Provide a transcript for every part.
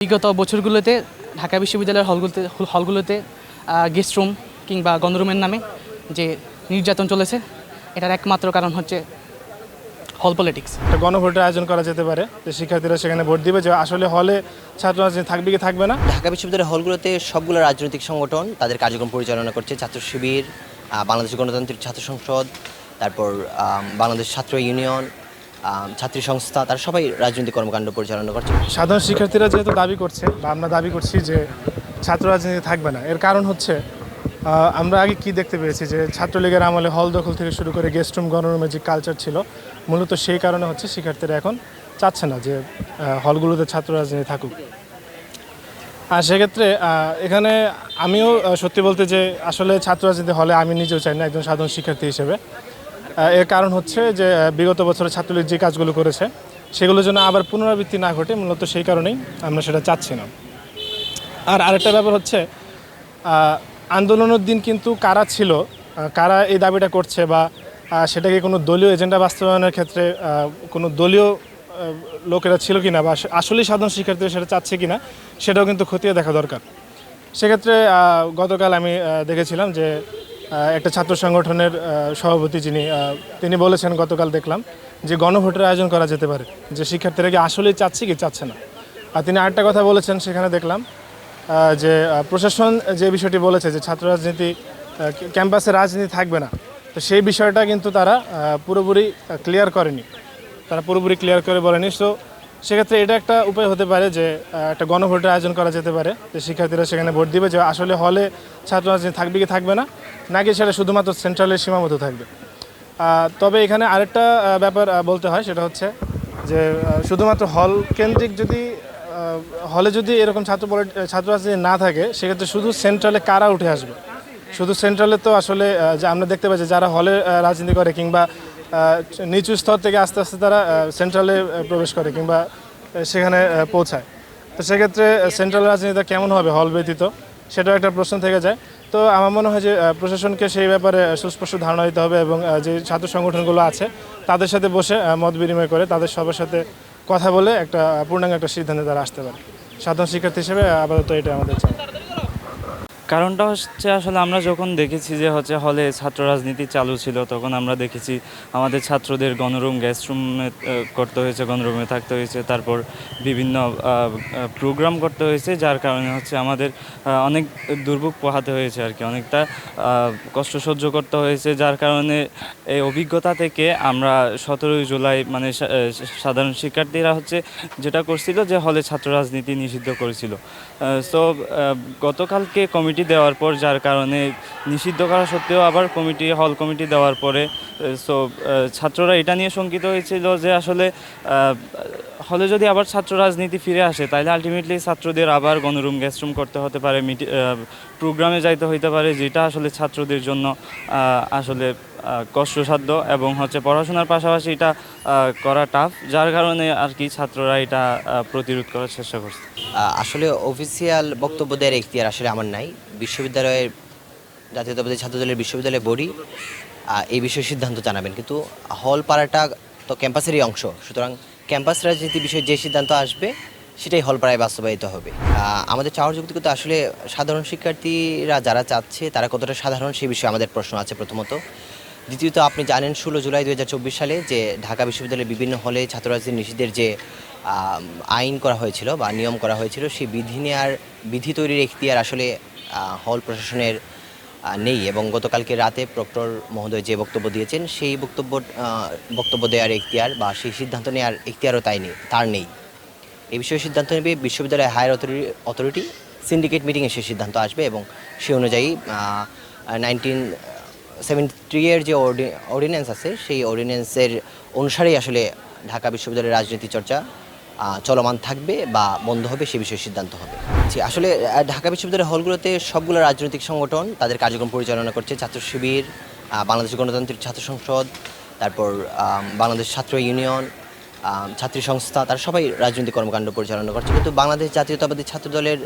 বিগত বছরগুলোতে ঢাকা বিশ্ববিদ্যালয়ের হলগুলোতে হলগুলোতে গেস্ট রুম কিংবা গণরুমের নামে যে নির্যাতন চলেছে এটার একমাত্র কারণ হচ্ছে হল পলিটিক্স একটা গণভোটের আয়োজন করা যেতে পারে যে শিক্ষার্থীরা সেখানে ভোট দিবে যে আসলে হলে ছাত্র রাজনীতি থাকবে কি থাকবে না? ঢাকা বিশ্ববিদ্যালয়ের হলগুলোতে সবগুলো রাজনৈতিক সংগঠন তাদের কার্যক্রম পরিচালনা করছে ছাত্র শিবির বাংলাদেশ গণতান্ত্রিক ছাত্র সংসদ তারপর বাংলাদেশ ছাত্র ইউনিয়ন ছাত্রী সংস্থা, তারা সবাই রাজনৈতিক কর্মকাণ্ড পরিচালনা করছে। সাধারণ শিক্ষার্থীরা যেহেতু দাবি করছে, বা আমরা দাবি করছি যে ছাত্র রাজনীতি থাকবে না, এর কারণ হচ্ছে আমরা আগে কি দেখতে পেয়েছি যে ছাত্রলীগের আমলে হল দখল থেকে শুরু করে গেস্ট রুম গণরুমের যে কালচার ছিল। মূলত সেই কারণে হচ্ছে শিক্ষার্থীরা এখন চাচ্ছে না যে হলগুলোতে ছাত্র রাজনীতি থাকুক। আর সেক্ষেত্রে এখানে আমিও সত্যি বলতে যে আসলে ছাত্র রাজনীতি হলে আমি নিজেও চাই না একজন সাধারণ শিক্ষার্থী হিসেবে। এর কারণ হচ্ছে যে বিগত বছরে ছাত্রলীগ যে কাজগুলো করেছে, সেগুলোর জন্য আবার পুনরাবৃত্তি না ঘটে, মূলত সেই কারণেই আমরা সেটা চাচ্ছি না। আর আরেকটা ব্যাপার হচ্ছে আন্দোলনের দিন কিন্তু কারা ছিল কারা এই দাবিটা করছে বা সেটাকে কোনো দলীয় এজেন্ডা বাস্তবায়নের ক্ষেত্রে কোনো দলীয় লোকেরা ছিল কিনা বা আসলেই সাধারণ শিক্ষার্থীরা সেটা চাচ্ছে কিনা, সেটাও কিন্তু খতিয়ে দেখা দরকার। সেক্ষেত্রে গতকাল আমি দেখেছিলাম যে একটা ছাত্র সংগঠনের সভাপতি যিনি তিনি বলেছেন, গতকাল দেখলাম যে গণভোটের আয়োজন করা যেতে পারে, যে শিক্ষার্থীরা কি আসলেই চাচ্ছে কি চাচ্ছে না। আর তিনি আরেকটা কথা বলেছেন, সেখানে দেখলাম যে প্রশাসন যে বিষয়টি বলেছে যে ছাত্র রাজনীতি ক্যাম্পাসে রাজনীতি থাকবে না, তো সেই বিষয়টা কিন্তু তারা পুরোপুরি ক্লিয়ার করেনি। তারা পুরোপুরি ক্লিয়ার করে বলেনি। সো সেক্ষেত্রে এটা একটা উপায় হতে পারে যে একটা গণভোটের আয়োজন করা যেতে পারে, যে শিক্ষার্থীরা সেখানে ভোট দিবে যে আসলে হলে ছাত্র রাজনীতি থাকবে কি থাকবে না, নাকি সেটা শুধুমাত্র সেন্ট্রালের সীমাবদ্ধ থাকবে। তবে এখানে আরেকটা ব্যাপার বলতে হয়, সেটা হচ্ছে যে শুধুমাত্র হল কেন্দ্রিক যদি হলে যদি এরকম ছাত্র ছাত্র রাজনীতি না থাকে, সেক্ষেত্রে শুধু সেন্ট্রালে কারা উঠে আসবে? শুধু সেন্ট্রালে তো আসলে যে আমরা দেখতে পাচ্ছি যারা হলে রাজনীতি করে কিংবা নিচু স্তর থেকে আস্তে আস্তে তারা সেন্ট্রালে প্রবেশ করে কিংবা সেখানে পৌঁছায়। তো সেক্ষেত্রে সেন্ট্রাল রাজনীতিটা কেমন হবে হল ব্যতীত, সেটাও একটা প্রশ্ন থেকে যায়। তো আমার মনে হয় যে প্রশাসনকে সেই ব্যাপারে সুস্পষ্ট ধারণা দিতে হবে এবং যে ছাত্র সংগঠনগুলো আছে, তাদের সাথে বসে মত বিনিময় করে তাদের সবার সাথে কথা বলে একটা পূর্ণাঙ্গ একটা সিদ্ধান্তে তারা আসতে পারে। সাধারণ শিক্ষার্থী হিসেবে আপাতত এটা আমাদের চাই। কারণটা হচ্ছে আসলে আমরা যখন দেখেছি যে হচ্ছে হলে ছাত্র রাজনীতি চালু ছিল, তখন আমরা দেখেছি আমাদের ছাত্রদের গণরুম গেস্ট রুমে করতে হয়েছে, গণরুমে থাকতে হয়েছে, তারপর বিভিন্ন প্রোগ্রাম করতে হয়েছে, যার কারণে হচ্ছে আমাদের অনেক দুর্ভোগ পোহাতে হয়েছে আর কি। অনেকটা কষ্ট সহ্য করতে হয়েছে, যার কারণে এই অভিজ্ঞতা থেকে আমরা সতেরোই জুলাই মানে সাধারণ শিক্ষার্থীরা হচ্ছে যেটা করছিল যে হলে ছাত্র রাজনীতি নিষিদ্ধ করেছিল। সো গতকালকে কমিটি দেওয়ার পর, যার কারণে নিষিদ্ধ করা সত্ত্বেও আবার কমিটি, হল কমিটি দেওয়ার পরে সো ছাত্ররা এটা নিয়ে শঙ্কিত হয়েছিল যে আসলে হলে যদি আবার ছাত্র রাজনীতি ফিরে আসে, তাহলে আলটিমেটলি ছাত্রদের আবার গণরুম গেস্টরুম করতে হতে পারে মিটি প্রোগ্রামে যাইতে হইতে পারে, যেটা আসলে ছাত্রদের জন্য আসলে কষ্টসাধ্য এবং হচ্ছে পড়াশোনার পাশাপাশি এটা করা টাফ যার কারণে আর কি ছাত্ররা এটা প্রতিরোধ করার চেষ্টা করছে। আসলে অফিসিয়াল বক্তব্য দেওয়ার এখতিয়ার আসলে আমার নাই। বিশ্ববিদ্যালয়ের জাতীয়তাবাদী ছাত্রদলের বিশ্ববিদ্যালয়ে বডি এই বিষয়ে সিদ্ধান্ত জানাবেন। কিন্তু হল পাড়াটা তো ক্যাম্পাসেরই অংশ, সুতরাং ক্যাম্পাস রাজনীতি বিষয়ে যে সিদ্ধান্ত আসবে, সেটাই হল পাড়ায় বাস্তবায়িত হবে। আমাদের চাওয়ার যুক্তিগত আসলে সাধারণ শিক্ষার্থীরা যারা চাচ্ছে, তারা কতটা সাধারণ সেই বিষয়ে আমাদের প্রশ্ন আছে প্রথমত। দ্বিতীয়ত, আপনি জানেন ষোলো জুলাই দু হাজার চব্বিশ সালে যে ঢাকা বিশ্ববিদ্যালয়ের বিভিন্ন হলে ছাত্র রাজনীতি নিষিদ্ধের যে আইন করা হয়েছিল বা নিয়ম করা হয়েছিল, সেই বিধি নেওয়ার বিধি তৈরির এখতিয়ার আসলে হল প্রশাসনের নেই এবং গতকালকে রাতে প্রক্টর মহোদয় যে বক্তব্য দিয়েছেন, সেই বক্তব্য বক্তব্য দেওয়ার এখতিয়ার বা সেই সিদ্ধান্ত নেওয়ার এখতিয়ারও তাই নেই, তার নেই। এই বিষয়ে সিদ্ধান্ত নেবে বিশ্ববিদ্যালয় হায়ার অথরিটি অথরিটি, সিন্ডিকেট মিটিংয়ে সেই সিদ্ধান্ত আসবে এবং সেই অনুযায়ী নাইনটিন, সেভেন্টি এর যে অর্ডিন্যান্স আছে, সেই অর্ডিন্যান্সের অনুসারেই আসলে ঢাকা বিশ্ববিদ্যালয়ের রাজনীতি চর্চা চলমান থাকবে বা বন্ধ হবে, সে বিষয়ে সিদ্ধান্ত হবে। আসলে ঢাকা বিশ্ববিদ্যালয়ের হলগুলোতে সবগুলো রাজনৈতিক সংগঠন তাদের কার্যক্রম পরিচালনা করছে। ছাত্র শিবির বাংলাদেশ গণতান্ত্রিক ছাত্র সংসদ, তারপর বাংলাদেশ ছাত্র ইউনিয়ন ছাত্রী সংস্থা, তারা সবাই রাজনৈতিক কর্মকাণ্ড পরিচালনা করছে। কিন্তু বাংলাদেশ জাতীয়তাবাদী ছাত্র দলের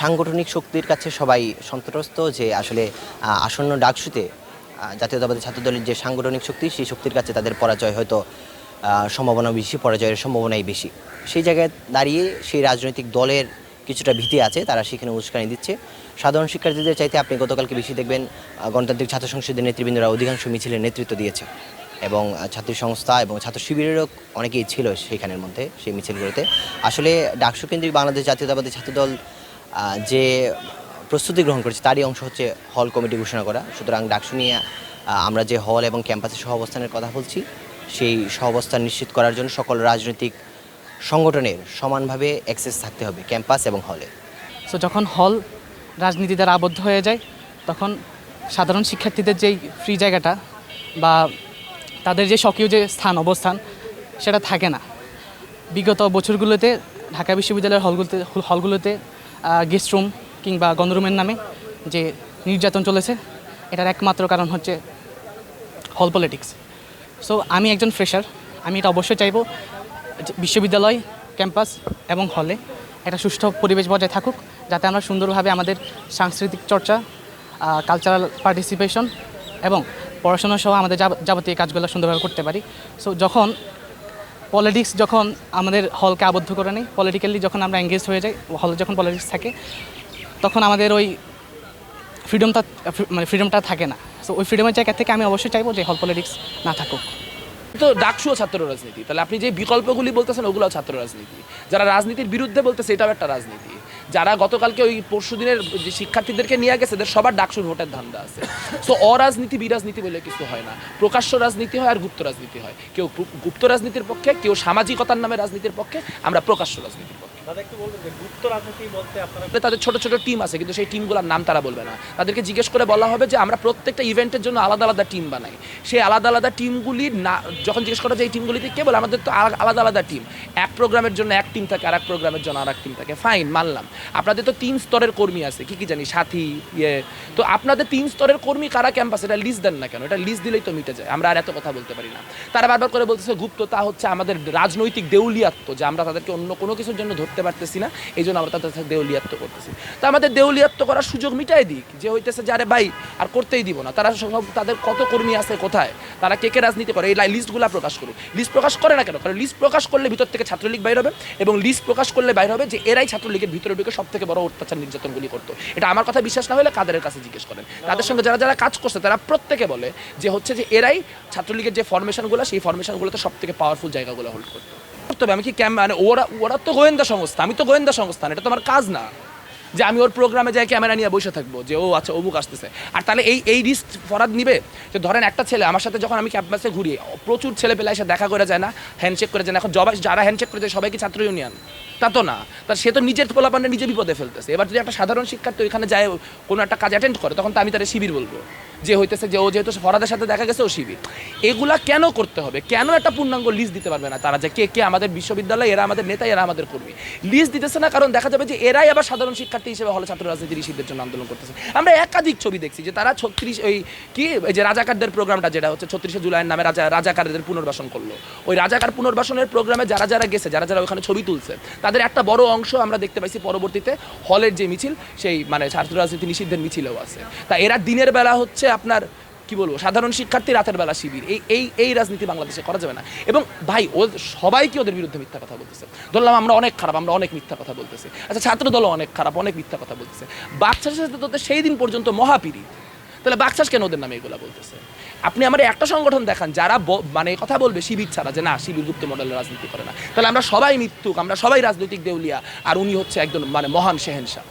সাংগঠনিক শক্তির কাছে সবাই সন্ত্রস্ত যে আসলে আসন্ন ডাকসুতে জাতীয়তাবাদী ছাত্র দলের যে সাংগঠনিক শক্তি, সেই শক্তির কাছে তাদের পরাজয় হয়তো সম্ভাবনা বেশি পরাজয়ের সম্ভাবনাই বেশি। সেই জায়গায় দাঁড়িয়ে সেই রাজনৈতিক দলের কিছুটা ভীতি আছে তারা সেখানে উস্কানি দিচ্ছে। সাধারণ শিক্ষার্থীদের চাইতে আপনি গতকালকে বেশি দেখবেন গণতান্ত্রিক ছাত্র সংসদের নেতৃবৃন্দরা অধিকাংশ মিছিলের নেতৃত্ব দিয়েছে। এবং ছাত্রী সংস্থা এবং ছাত্র শিবিরেরও অনেকেই ছিল সেখানের মধ্যে সেই মিছিলগুলোতে। আসলে ডাকসু কেন্দ্রিক বাংলাদেশ জাতীয়তাবাদী ছাত্রদল আহ, যে প্রস্তুতি গ্রহণ করেছে তারই অংশ হচ্ছে হল কমিটি ঘোষণা করা। সুতরাং ডাকসু নিয়ে আমরা যে হল এবং ক্যাম্পাসের সহ অবস্থানের কথা বলছি সেই সহ অবস্থান নিশ্চিত করার জন্য সকল রাজনৈতিক সংগঠনের সমানভাবে অ্যাক্সেস থাকতে হবে ক্যাম্পাস এবং হলে সো যখন হল রাজনীতি দ্বারা আবদ্ধ হয়ে যায়, তখন সাধারণ শিক্ষার্থীদের যেই ফ্রি জায়গাটা বা তাদের যে স্বকীয় যে স্থান, অবস্থান, সেটা থাকে না। বিগত বছরগুলোতে ঢাকা বিশ্ববিদ্যালয়ের হলগুলোতে হলগুলোতে গেস্ট রুম কিংবা গণরুমের নামে যে নির্যাতন চলেছে, এটার একমাত্র কারণ হচ্ছে হল পলিটিক্স সো আমি একজন ফ্রেশার আমি এটা অবশ্যই চাইব। বিশ্ববিদ্যালয় ক্যাম্পাস এবং হলে একটা সুষ্ঠু পরিবেশ বজায় থাকুক, যাতে আমরা সুন্দরভাবে আমাদের সাংস্কৃতিক চর্চা কালচারাল পার্টিসিপেশন এবং পড়াশোনা সহ আমাদের যাব- যাবতীয় কাজগুলো সুন্দরভাবে করতে পারি। সো যখন পলিটিক্স যখন আমাদের হলকে আবদ্ধ করে নেই পলিটিক্যালি যখন আমরা এঙ্গেজ হয়ে যাই হলে যখন পলিটিক্স থাকে, তখন আমাদের ওই ফ্রিডমটা মানে ফ্রিডমটা থাকে না। সো ওই ফ্রিডমের জায়গা থেকে আমি অবশ্যই চাইব যে হল পলিটিক্স না থাকুক। তো ডাকসুও ছাত্র রাজনীতি। তাহলে আপনি যে বিকল্পগুলি বলতেছেন, ওগুলো ছাত্র রাজনীতি। যারা রাজনীতির বিরুদ্ধে বলতেছে, এটাও একটা রাজনীতি। যারা গতকালকে ওই পরশু দিনের যে শিক্ষার্থীদেরকে নিয়ে গেছে, এদের সবার ডাকসুর ভোটের ধান্দা আছে। তো অরাজনীতি, বিরাজনীতি বলে কিছু হয় না। প্রকাশ্য রাজনীতি হয় আর গুপ্ত রাজনীতি হয়। কেউ গুপ্ত রাজনীতির পক্ষে, কেউ সামাজিকতার নামে রাজনীতির পক্ষে, আমরা প্রকাশ্য রাজনীতির পক্ষে। তাদের ছোট ছোট টিম আছে, কিন্তু সেই টিমগুলোর নাম তারা বলবে না। তাদেরকে জিজ্ঞেস করে বলা হবে যে, আমরা প্রত্যেকটা ইভেন্টের জন্য আলাদা আলাদা টিম বানাই। সেই আলাদা আলাদা টিমগুলির না, যখন জিজ্ঞেস করা যায় এই টিমগুলিতে কে বলে আমাদের তো আলা- আলাদা আলাদা টিম এক প্রোগ্রামের জন্য এক টিম থাকে আর এক প্রোগ্রামের জন্য আর এক টিম থাকে। ফাইন মানলাম। আপনাদের তো তিন স্তরের কর্মী আছে, কি কি জানি, সাথী ইয়ে। তো আপনাদের তিন স্তরের কর্মী কারা ক্যাম্পাস এটা লিস্ট দেন না কেন? এটা লিস্ট দিলেই তো মিটে যায়। আমরা আর এত কথা বলতে পারি না। তারা বারবার করে বলতেছে, গুপ্ত, তা হচ্ছে আমাদের রাজনৈতিক দেউলিয়াত্ব, যে আমরা তাদেরকে অন্য কোনো কিছুর জন্য ধরতে পারতেছি না এই জন্য আমরা তাদের সাথে দেউলিয়াত্ব করতেছি। তো আমাদের দেউলিয়াত্ব করার সুযোগ মিটাই দিক, যে হইতেছে যে, আরে ভাই, আর করতেই দিব না। তারা সব, তাদের কত কর্মী আছে কোথায়? তারা কে কে রাজনীতি করে? এই লিস্টগুলো প্রকাশ করুক লিস্ট প্রকাশ করে না কেন? কারণ লিস্ট প্রকাশ করলে ভিতর থেকে ছাত্রলীগ বাইর হবে এবং লিস্ট প্রকাশ করলে বাইর হবে যে, এরাই ছাত্রলীগের ভিতরে ঢুকে সব থেকে বড় অত্যাচার নির্যাতনগুলি করতো। এটা আমার কথা বিশ্বাস না হলে কাদের কাছে জিজ্ঞেস করেন। তাদের সঙ্গে যারা যারা কাজ করছে, তারা প্রত্যেকে বলে যে, হচ্ছে যে, এরাই ছাত্রলীগের যে ফরমেশনগুলো সেই ফরমেশনগুলোতে সব থেকে পাওয়ারফুল জায়গাগুলো হোল্ড করতো। হবে। আমি কি ক্যাম মানে ওরা ওরা তো গোয়েন্দা সংস্থা, আমি তো গোয়েন্দা সংস্থা এটা তো আমার কাজ না। যে আমি ওর প্রোগ্রামে যাই ক্যামেরা নিয়ে বসে থাকব, যে ও আচ্ছা অমুক আসতেছে। আর তাহলে এই এই রিস্ক ফরাদ নিবে? যে ধরেন একটা ছেলে, আমার সাথে যখন আমি ক্যাম্পাসে ঘুরি, প্রচুর ছেলে পেলে এসে দেখা করে যায় না হ্যান্ডশেক করে যায় না। এখন জবাই যারা হ্যান্ডশেক করে যায়, সবাই কি ছাত্র ইউনিয়ন তা তো না। তা সে তো নিজের পোলাপানে নিজে বিপদে ফেলতেছে। এবার যদি একটা সাধারণ শিক্ষার্থী ওইখানে যায়, কোনো একটা কাজ অ্যাটেন্ড করে, তখন তো আমি তার শিবির বলব। যে হইতেছে যে ও যেহেতু ফরাদের সাথে দেখা গেছে, ও শিবির। এগুলা কেন করতে হবে? কেন একটা পূর্ণাঙ্গ লিস্ট দিতে পারবে না তারা? যে কে কে আমাদের বিশ্ববিদ্যালয়, এরা আমাদের নেতা, এরা আমাদের কর্মী। লিস্ট দিতেছে না কারণ দেখা যাবে যে এরাই আবার সাধারণ শিক্ষার্থী হিসেবে হলে ছাত্র রাজনীতির ইস্যুদের জন্য আন্দোলন করতেছে। আমরা একাধিক ছবি দেখছি যে তারা ছত্রিশ ওই কি, এই যে রাজাকারদের প্রোগ্রামটা যেটা হচ্ছে ছত্রিশে জুলাইয়ের নামে রাজা রাজাকারদের পুনর্বাসন করল। ওই রাজাকার পুনর্বাসনের প্রোগ্রামে যারা যারা গেছে, যারা যারা ওখানে ছবি তুলছে, তাদের একটা বড় অংশ আমরা দেখতে পাইছি পরবর্তীতে হলের যে মিছিল, সেই মানে ছাত্র রাজনীতি নিষিদ্ধের মিছিলেও আছে। তা এরা দিনের বেলা হচ্ছে আপনার কি বলব, সাধারণ শিক্ষার্থী রাতের বেলা শিবির, এই এই এই রাজনীতি বাংলাদেশে করা যাবে না। এবং ভাই, ও সবাই কি ওদের বিরুদ্ধে মিথ্যা কথা বলতেছে। ধরলাম আমরা অনেক খারাপ, আমরা অনেক মিথ্যা কথা বলতেছি। আচ্ছা ছাত্র দলও অনেক খারাপ, অনেক মিথ্যা কথা বলতেছে। বাচ্চার সাথে তোদের সেই দিন পর্যন্ত মহাপিরি তাহলে বাকশাস কেন ওদের নামে এগুলো বলতেছে? আপনি আমার একটা সংগঠন দেখান, যারা মানে কথা বলবে শিবির ছাড়া, যে না, শিবির গুপ্ত মডেলের রাজনীতি করে না। তাহলে আমরা সবাই মৃত্যুক আমরা সবাই রাজনৈতিক দেউলিয়া, আর উনি হচ্ছে একজন মানে মহান শেহেনশাহ